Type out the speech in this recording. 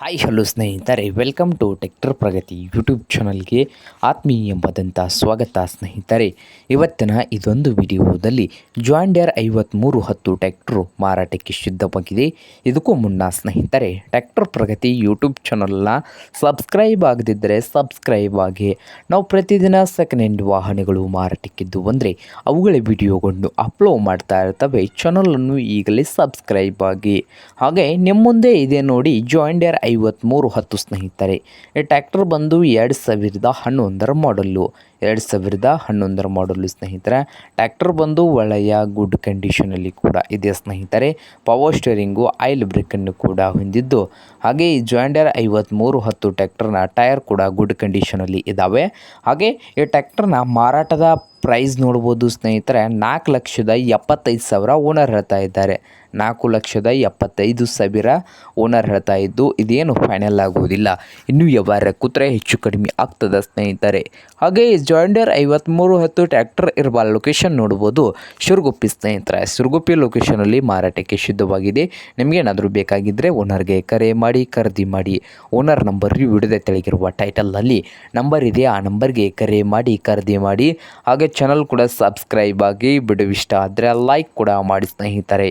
Hi hello ಸ್ನೇಹಿತರೆ welcome to tractor Pragati YouTube ಚಾನಲ್ಗೆ ಆತ್ಮೀಯ ಆತ್ಮೀಯವಾದಂಥ ಸ್ವಾಗತ ಸ್ನೇಹಿತರೆ. ಇವತ್ತಿನ ಇದೊಂದು ವಿಡಿಯೋದಲ್ಲಿ ಜಾಂಡಿಯರ್ ಐವತ್ತ್ಮೂರು ಹತ್ತು ಟ್ಯಾಕ್ಟ್ರು ಮಾರಾಟಕ್ಕೆ ಸಿದ್ಧವಾಗಿದೆ. ಇದಕ್ಕೂ ಮುನ್ನ ಸ್ನೇಹಿತರೆ ಟ್ಯಾಕ್ಟರ್ ಪ್ರಗತಿ ಯೂಟ್ಯೂಬ್ ಚಾನಲ್ನ ಸಬ್ಸ್ಕ್ರೈಬ್ ಆಗದಿದ್ದರೆ ಸಬ್ಸ್ಕ್ರೈಬ್ ಆಗಿ, ನಾವು ಪ್ರತಿದಿನ ಸೆಕೆಂಡ್ ಹ್ಯಾಂಡ್ ವಾಹನಗಳು ಮಾರಾಟಕ್ಕಿದ್ದು ಅಂದರೆ ಅವುಗಳ ವಿಡಿಯೋಗಳನ್ನು ಅಪ್ಲೋಡ್ ಮಾಡ್ತಾ ಇರ್ತವೆ. ಚಾನಲನ್ನು ಈಗಲೇ ಸಬ್ಸ್ಕ್ರೈಬ್ ಆಗಿ. ಹಾಗೆ ನಿಮ್ಮ ಮುಂದೆ ಇದೆ ನೋಡಿ ಜಾಯಿಂಡಿಯರ್ ಐವತ್ತ್ಮೂರು ಹತ್ತು ಸ್ನೇಹಿತರೆ. ಈ ಟ್ಯಾಕ್ಟರ್ ಬಂದು ಎರಡು ಸಾವಿರದ ಹನ್ನೊಂದರ ಮಾಡಲ್ಲು ಎರಡು ಸಾವಿರದ ಹನ್ನೊಂದರ ಮಾಡಲ್ಲು ಸ್ನೇಹಿತರೆ, ಟ್ರ್ಯಾಕ್ಟರ್ ಬಂದು ಒಳ್ಳೆಯ ಗುಡ್ ಕಂಡೀಷನಲ್ಲಿ ಕೂಡ ಇದೆ ಸ್ನೇಹಿತರೆ. ಪವರ್ ಸ್ಟೇರಿಂಗು ಆಯಿಲ್ ಬ್ರೇಕನ್ನು ಕೂಡ ಹೊಂದಿದ್ದು. ಹಾಗೆ ಈ ಜಾಯಿಂಡರ್ ಐವತ್ತ್ಮೂರು ಹತ್ತು ಟ್ರ್ಯಾಕ್ಟರ್ನ ಟೈರ್ ಕೂಡ ಗುಡ್ ಕಂಡೀಷನಲ್ಲಿ ಇದ್ದಾವೆ ಹಾಗೆ ಈ ಟ್ಯಾಕ್ಟರ್ನ ಮಾರಾಟದ ಪ್ರೈಸ್ ನೋಡ್ಬೋದು ಸ್ನೇಹಿತರೆ, ನಾಲ್ಕು ಲಕ್ಷದ ಎಪ್ಪತ್ತೈದು ಸಾವಿರ ಓನರ್ ಹೇಳ್ತಾ ಇದ್ದಾರೆ. ನಾಲ್ಕು ಲಕ್ಷದ ಎಪ್ಪತ್ತೈದು ಸಾವಿರ ಓನರ್ ಹೇಳ್ತಾ ಇದ್ದು, ಇದೇನು ಫೈನಲ್ ಆಗುವುದಿಲ್ಲ ಇನ್ನೂ ವ್ಯವಹಾರ ಕೂತ್ರೆ ಹೆಚ್ಚು ಕಡಿಮೆ ಆಗ್ತದೆ ಸ್ನೇಹಿತರೆ. ಹಾಗೆ ಜಾಯಿಂಡರ್ ಐವತ್ತ್ಮೂರು ಹತ್ತು ಟ್ರ್ಯಾಕ್ಟರ್ ಇರುವ ಲೊಕೇಶನ್ ನೋಡ್ಬೋದು. ಶಿರುಗುಪ್ಪಿ ಸ್ನೇಹಿತರೆ, ಶಿರುಗುಪ್ಪಿ ಲೊಕೇಶನಲ್ಲಿ ಮಾರಾಟಕ್ಕೆ ಸಿದ್ಧವಾಗಿದೆ. ನಿಮಗೇನಾದರೂ ಬೇಕಾಗಿದ್ದರೆ ಓನರ್ಗೆ ಕರೆ ಮಾಡಿ, ಖರೀದಿ ಮಾಡಿ. ಓನರ್ ನಂಬರ್ ವಿಡಿಯೋದ ತೆಳಗಿರುವ ಟೈಟಲ್ನಲ್ಲಿ ನಂಬರ್ ಇದೆ. ಆ ನಂಬರ್ಗೆ ಕರೆ ಮಾಡಿ, ಖರೀದಿ ಮಾಡಿ. ಹಾಗೆ ಚಾನಲ್ ಕೂಡ ಸಬ್ಸ್ಕ್ರೈಬ್ ಆಗಿ ಬಿಡು ಇಷ್ಟ ಆದರೆ ಲೈಕ್ ಕೂಡ ಮಾಡಿ ಸ್ನೇಹಿತರೆ.